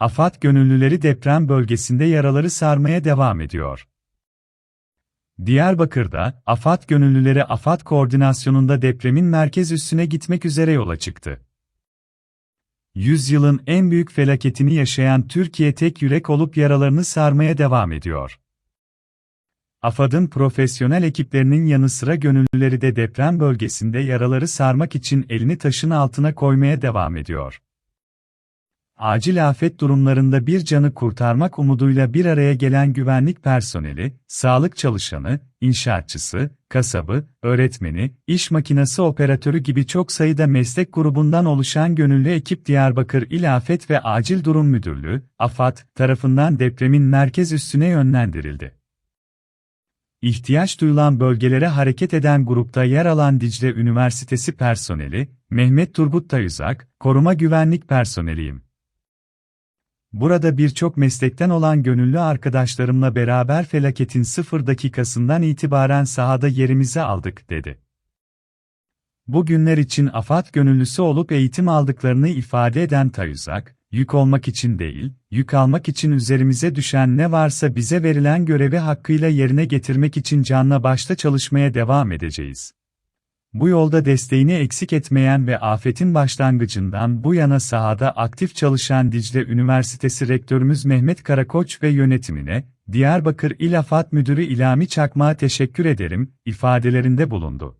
AFAD gönüllüleri deprem bölgesinde yaraları sarmaya devam ediyor. Diyarbakır'da, AFAD gönüllüleri AFAD koordinasyonunda depremin merkez üssüne gitmek üzere yola çıktı. Yüzyılın en büyük felaketini yaşayan Türkiye tek yürek olup yaralarını sarmaya devam ediyor. AFAD'ın profesyonel ekiplerinin yanı sıra gönüllüleri de deprem bölgesinde yaraları sarmak için elini taşın altına koymaya devam ediyor. Acil afet durumlarında bir canı kurtarmak umuduyla bir araya gelen güvenlik personeli, sağlık çalışanı, inşaatçısı, kasabı, öğretmeni, iş makinesi operatörü gibi çok sayıda meslek grubundan oluşan gönüllü ekip Diyarbakır İl Afet ve Acil Durum Müdürlüğü, AFAD, tarafından depremin merkez üssüne yönlendirildi. İhtiyaç duyulan bölgelere hareket eden grupta yer alan Dicle Üniversitesi personeli, Mehmet Turgut Tayuzak, koruma güvenlik personeliyim. Burada birçok meslekten olan gönüllü arkadaşlarımla beraber felaketin sıfır dakikasından itibaren sahada yerimizi aldık, dedi. Bu günler için AFAD gönüllüsü olup eğitim aldıklarını ifade eden Tayuzak, yük olmak için değil, yük almak için üzerimize düşen ne varsa bize verilen görevi hakkıyla yerine getirmek için canla başta çalışmaya devam edeceğiz. Bu yolda desteğini eksik etmeyen ve afetin başlangıcından bu yana sahada aktif çalışan Dicle Üniversitesi Rektörümüz Mehmet Karakoç ve yönetimine, Diyarbakır İl Afat Müdürü İlami Çakmak'a teşekkür ederim, ifadelerinde bulundu.